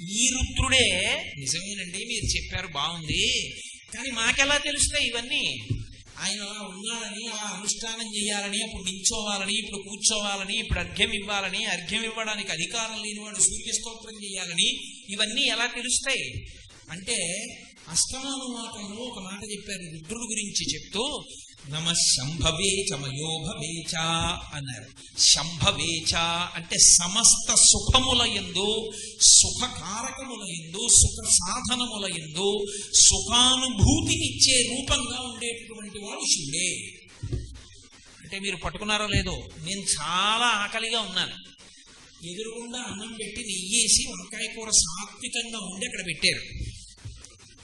ఈ రుద్రుడే నిజమేనండి మీరు చెప్పారు బాగుంది. కానీ మాకెలా తెలుస్తాయి ఇవన్నీ? ఆయన ఉన్నాడని అలా అనుష్ఠానం చేయాలని అప్పుడు నించోవాలని ఇప్పుడు కూర్చోవాలని ఇప్పుడు అర్ఘ్యం ఇవ్వాలని అర్ఘ్యం ఇవ్వడానికి అధికారం లేనివాడు సూర్య స్తోత్రం చేయాలని ఇవన్నీ ఎలా తెలుస్తాయి? అంటే అష్టమానుమాతంలో ఒక మాట చెప్పారు రుద్రుడు గురించి చెప్తూ నమ శంభవేచ మయోభవేచ అన్నారు. శంభవేచ అంటే సమస్త సుఖముల ఎందు సుఖకారకముల ఎందు సుఖ సాధనముల ఎందు సుఖానుభూతినిచ్చే రూపంగా ఉండేటటువంటి వాడు శివుడే. అంటే మీరు పట్టుకున్నారో లేదో నేను చాలా ఆకలిగా ఉన్నాను. ఎదురుగుండా అన్నం పెట్టి నెయ్యేసి వంకాయ కూర సాత్వికంగా ఉండి అక్కడ పెట్టారు.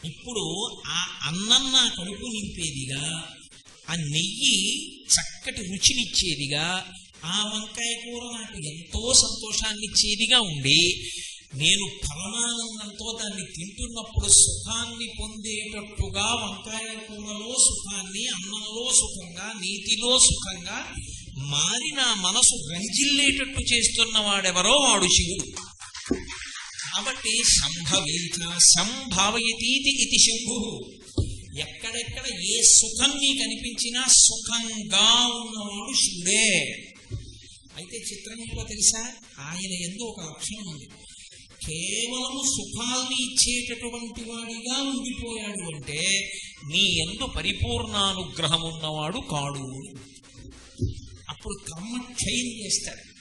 ఇప్పుడు ఆ అన్నం నా కడుపు నింపేదిగా ఆ నెయ్యి చక్కటి రుచినిచ్చేదిగా ఆ వంకాయ కూర నాకు ఎంతో సంతోషాన్ని ఇచ్చేదిగా ఉండి నేను పరమానందంతో దాన్ని తింటున్నప్పుడు సుఖాన్ని పొందేటట్టుగా వంకాయ కూరలో సుఖాన్ని అన్నంలో సుఖంగా నీతిలో సుఖంగా మారి నా మనసు రంజిల్లేటట్టు చేస్తున్న వాడెవరో వాడు శివుడు. కాబట్టి సంభవేత సంభావయతీతి ఇది శంభు. ఎక్కడెక్కడ ఏ సుఖం నీకు అనిపించినా సుఖంగా ఉన్నవాడు శివుడే. అయితే చిత్రం తెలుసా? ఆయన ఎందు ఒక లక్షణం ఉంది. కేవలం సుఖాల్ని ఇచ్చేటటువంటి వాడిగా ఉండిపోయాడు అంటే నీ ఎందు పరిపూర్ణానుగ్రహం ఉన్నవాడు కాడు. అప్పుడు కర్మ క్షయం చేస్తాడు.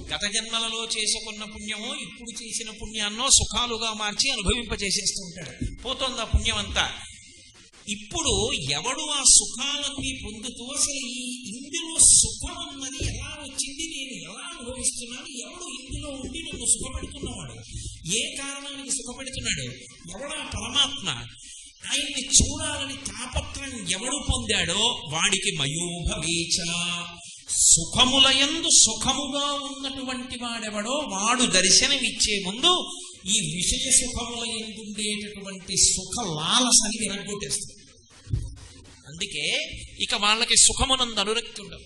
గత జన్మలలో చేసుకున్న పుణ్యమో ఇప్పుడు చేసిన పుణ్యాన్నో సుఖాలుగా మార్చి అనుభవింపచేసేస్తూ ఉంటాడు. పోతోంది ఆ పుణ్యం అంతా ఇప్పుడు ఎవడు ఆ సుఖాలన్నీ పొందుతూ అసలు ఈ ఇందులో సుఖం అన్నది ఎలా వచ్చింది? నేను ఎలా అనుభవిస్తున్నాను? ఎవడు ఇందులో ఉండి నన్ను సుఖపెడుతున్నవాడు? ఏ కారణానికి సుఖపెడుతున్నాడు? ఎవడా పరమాత్మ? ఆయన్ని చూడాలని తాపత్రం ఎవడు పొందాడో వాడికి మయోభవేచ సుఖములయందు సుఖముగా ఉన్నటువంటి వాడెవడో వాడు దర్శనమిచ్చే ముందు ఈ విషయ సుఖముల ఎందుండేటటువంటి సుఖ లాలసని విరగొట్టేస్తుంది అందుకే ఇక వాళ్ళకి సుఖమునందు అనురక్తి ఉండదు.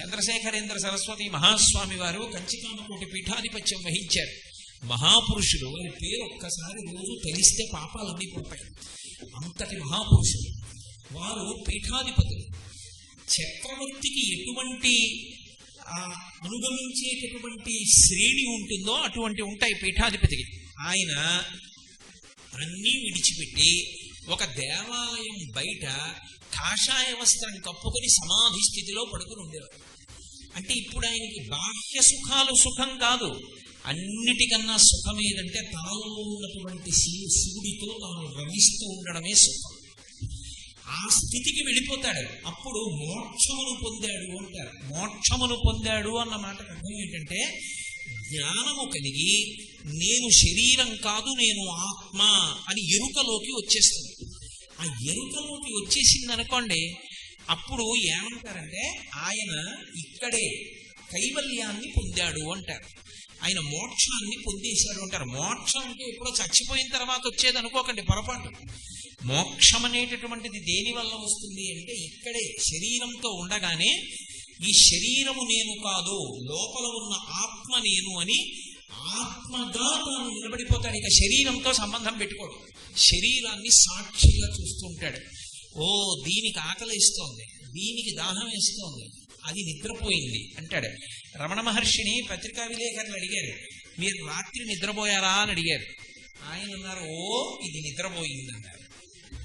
చంద్రశేఖరేంద్ర సరస్వతి మహాస్వామి వారు కంచికామకోటి పీఠాధిపత్యం వహించారు. మహాపురుషులు వారి పేరు ఒక్కసారి రోజు తెలిస్తే పాపాలన్నీ పోతాయి. అంతటి మహాపురుషులు. వారు పీఠాధిపతులు. చక్రవర్తికి ఎటువంటి అనుగమించేటటువంటి శ్రేణి ఉంటుందో అటువంటి ఉంటాయి పీఠాధిపతికి. ఆయన అన్నీ విడిచిపెట్టి ఒక దేవాలయం బయట కాషాయ వస్త్రం కప్పుకొని సమాధి స్థితిలో పడుకుని ఉండేవారు. అంటే ఇప్పుడు ఆయనకి బాహ్య సుఖాలు సుఖం కాదు. అన్నిటికన్నా సుఖం ఏదంటే తనలో ఉన్నటువంటి శివు శివుడితో తాను రమిస్తూ ఉండడమే సుఖం. ఆ స్థితికి వెళ్ళిపోతాడు. అప్పుడు మోక్షమును పొందాడు అంటారు. మోక్షమును పొందాడు అన్న మాట అర్థం ఏంటంటే జ్ఞానము కలిగి నేను శరీరం కాదు నేను ఆత్మ అని ఎరుకలోకి వచ్చేస్తుంది. ఆ ఎరుకలోకి వచ్చేసింది అనుకోండి అప్పుడు ఏమంటారంటే ఆయన ఇక్కడే కైవల్యాన్ని పొందాడు అంటారు. ఆయన మోక్షాన్ని పొందేశాడు అంటారు. మోక్షం అంటే ఎప్పుడో చచ్చిపోయిన తర్వాత వచ్చేది అనుకోకండి పొరపాటు. మోక్షం అనేటటువంటిది దేని వల్ల వస్తుంది అంటే ఇక్కడే శరీరంతో ఉండగానే ఈ శరీరము నేను కాదు లోపల ఉన్న ఆత్మ నేను అని ఆత్మగా తాను నిలబడిపోతాడు. ఇక శరీరంతో సంబంధం పెట్టుకోడు. శరీరాన్ని సాక్షిగా చూస్తుంటాడు ఓ దీనికి ఆకలి ఇస్తోంది. దీనికి దాహం వేస్తోంది. అది నిద్రపోయింది అంటాడు. రమణ మహర్షిని పత్రికా విలేకరులు అడిగారు. మీరు రాత్రి నిద్రపోయారా అని అడిగారు. ఆయన అన్నారు ఓ ఇది నిద్రపోయింది అన్నారు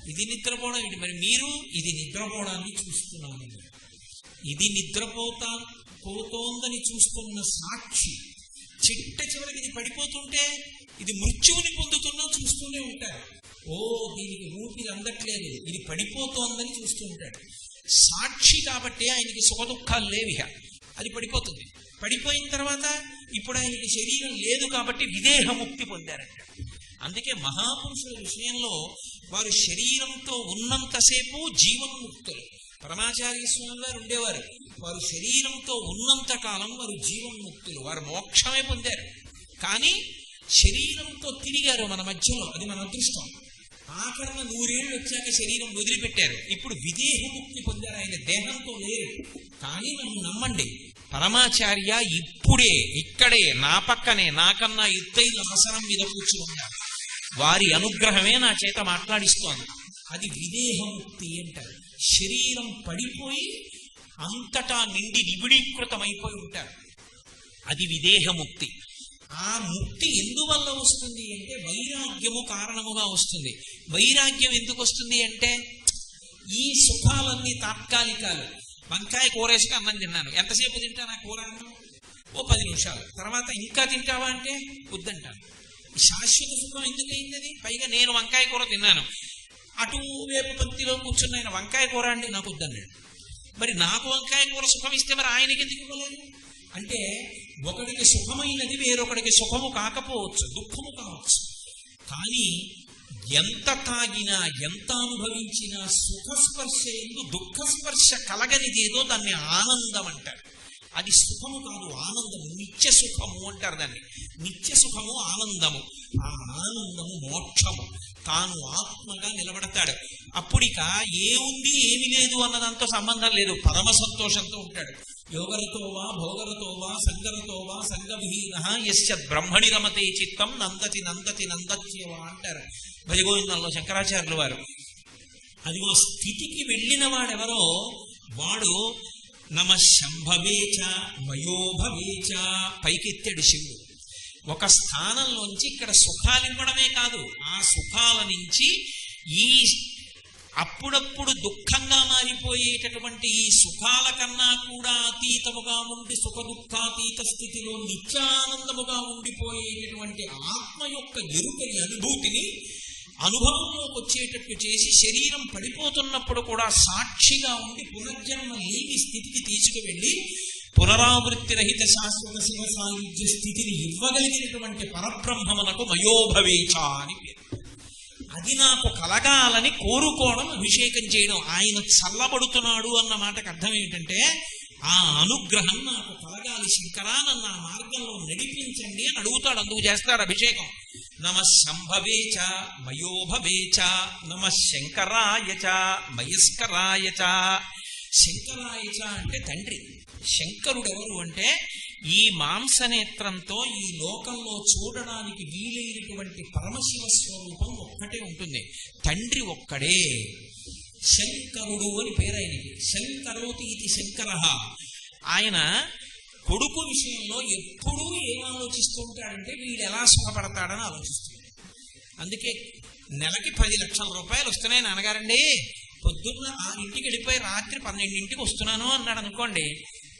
ఇది నిద్రపోవడం ఏంటి? మరి మీరు ఇది నిద్రపోవడాన్ని చూస్తున్నాను ఇది నిద్రపోతా పోతోందని చూస్తున్న సాక్షి. చిట్ట చివరికి ఇది పడిపోతుంటే ఇది మృత్యువుని పొందుతున్నా చూస్తూనే ఉంటారు ఓ దీనికి ఊపిరి అందట్లేదు. ఇది పడిపోతోందని చూస్తూ ఉంటాడు. సాక్షి కాబట్టి ఆయనకి సుఖ దుఃఖాలు లేవిహ అది పడిపోతుంది. పడిపోయిన తర్వాత ఇప్పుడు ఆయనకి శరీరం లేదు కాబట్టి విదేహముక్తి పొందారంట. అందుకే మహాపురుషుల విషయంలో వారు శరీరంతో ఉన్నంతసేపు జీవన్ముక్తులు. పరమాచార్య స్వామి వారు ఉండేవారు. వారు శరీరంతో ఉన్నంత కాలం వారు జీవన్ముక్తులు. వారు మోక్షమే పొందారు. కానీ శరీరంతో తిరిగారు మన మధ్యలో. అది మన అదృష్టం. ఆఖరణ నూరేళ్ళు వచ్చాక శరీరం వదిలిపెట్టారు. ఇప్పుడు విదేహముక్తి పొందారు ఆయన. దేహంతో లేరు. కానీ నన్ను నమ్మండి. పరమాచార్య ఇప్పుడే ఇక్కడే నా పక్కనే నాకన్నా ఎత్తైన ఆసనం మీద కూర్చుని ఉన్నారు వారి అనుగ్రహమే నా చేత మాట్లాడిస్తోంది. అది విదేహముక్తి అంటారు. శరీరం పడిపోయి అంతటా నిండి నిబిడీకృతమైపోయి ఉంటారు అది విదేహముక్తి. ఆ ముక్తి ఎందువల్ల వస్తుంది అంటే వైరాగ్యము కారణముగా వస్తుంది. వైరాగ్యం ఎందుకు వస్తుంది అంటే ఈ సుఖాలన్నీ తాత్కాలికాలు. వంకాయ కూరేసుకు అన్నం తిన్నాను. ఎంతసేపు తింటాను ఆ కూర అన్నం? ఓ పది నిమిషాలు. తర్వాత ఇంకా తింటావా అంటే వద్దంటాను. శాశ్వత సుఖం ఎందుకైంది అది? పైగా నేను వంకాయ కూర తిన్నాను. అటు వేపు పంక్తిలో కూర్చున్న ఆయన వంకాయ కూర అండి నాకు వద్దన్నాడు. మరి నాకు వంకాయ కూర సుఖం ఇస్తే మరి ఆయనకి ఎందుకు ఇవ్వలేదు? అంటే ఒకడికి సుఖమైనది వేరొకడికి సుఖము కాకపోవచ్చు దుఃఖము కావచ్చు. కానీ ఎంత తాగినా ఎంత అనుభవించినా సుఖస్పర్శ ఎందు దుఃఖస్పర్శ కలగనిదేదో దాన్ని ఆనందం అంటారు. అది సుఖము కాదు ఆనందము. నిత్య సుఖము అంటారు దాన్ని. నిత్య సుఖము ఆనందము. ఆ ఆనందము మోక్షము. తాను ఆత్మగా నిలబడతాడు. అప్పుడిక ఏముంది ఏమి లేదు అన్నదంతో సంబంధం లేదు. పరమ సంతోషంతో ఉంటాడు. యోగరతో వా భోగరతో వా సంగరతో వా సంగవిహీన యశ్చ బ్రహ్మణి రమతే చిత్తం నందతి నందతి నందత్యవా అంటారు భజగోవిందంలో శంకరాచార్యులు వారు. అది స్థితికి వెళ్ళిన వాడెవరో? వాడు నమ శంభవేచ మయోభవేచ పైకెత్తాడు శివుడు. ఒక స్థానంలోంచి ఇక్కడ సుఖాలు ఇవ్వడమే కాదు ఆ సుఖాల నుంచి ఈ అప్పుడప్పుడు దుఃఖంగా మారిపోయేటటువంటి ఈ సుఖాల కన్నా కూడా అతీతముగా ఉండి సుఖ దుఃఖాతీత స్థితిలో నిత్యానందముగా ఉండిపోయేటటువంటి ఆత్మ యొక్క ఎరుకని అనుభూతిని అనుభవంలోకి వచ్చేటట్టు చేసి శరీరం పడిపోతున్నప్పుడు కూడా సాక్షిగా ఉండి పునర్జన్మ లేని స్థితికి తీసుకువెళ్ళి పునరావృత్తి రహిత శాశ్వత శివ సాయుధ్య స్థితిని ఇవ్వగలిగినటువంటి పరబ్రహ్మమునకు మయోభవేచ అని పేరు. అది నాకు కలగాలని కోరుకోవడం అభిషేకం చేయడం ఆయన చల్లబడుతున్నాడు అన్న మాటకు అర్థం ఏంటంటే ఆ అనుగ్రహం నాకు కలగాలి శంకరా నన్ను ఆ మార్గంలో నడిపించండి అని అడుగుతాడు. అందుకు చేస్తాడు అభిషేకం. నమ సంభవేచ మయోభవేచ నమ శంకరాయచ మయస్కరాయచ శంకరాయచ అంటే తండ్రి. శంకరుడెవరు అంటే ఈ మాంసనేత్రంతో ఈ లోకంలో చూడడానికి వీలైనటువంటి పరమశివ స్వరూపం ఒక్కటే ఉంటుంది. తండ్రి ఒక్కడే. శంకరుడు అని పేరు ఆయనకి శంకరోతి ఇది శంకర. ఆయన కొడుకు విషయంలో ఎప్పుడూ ఏం ఆలోచిస్తూ ఉంటాడంటే వీడు ఎలా సుఖపడతాడని ఆలోచిస్తుంది అందుకే నెలకి పది లక్షల రూపాయలు వస్తున్నాయి నాన్నగారండి. పొద్దున్న ఆరింటికి వెళ్ళిపోయి రాత్రి పన్నెండింటికి వస్తున్నాను అన్నాడు అనుకోండి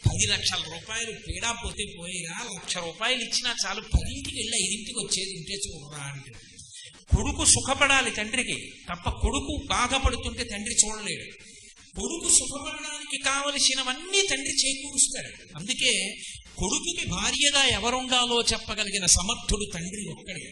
పది లక్షల రూపాయలు పీడా పోతే పోయిరా లక్ష రూపాయలు ఇచ్చినా చాలు పదింటికి వెళ్ళి ఐదింటికి వచ్చేది ఉంటే చూడరా అంటే కొడుకు సుఖపడాలి తండ్రికి తప్ప కొడుకు బాధపడుతుంటే తండ్రి చూడలేడు. కొడుకు సుఖపడడానికి కావలసినవన్నీ తండ్రి చేకూరుస్తాడు. అందుకే కొడుకుకి భార్యగా ఎవరుండాలో చెప్పగలిగిన సమర్థుడు తండ్రి ఒక్కడే.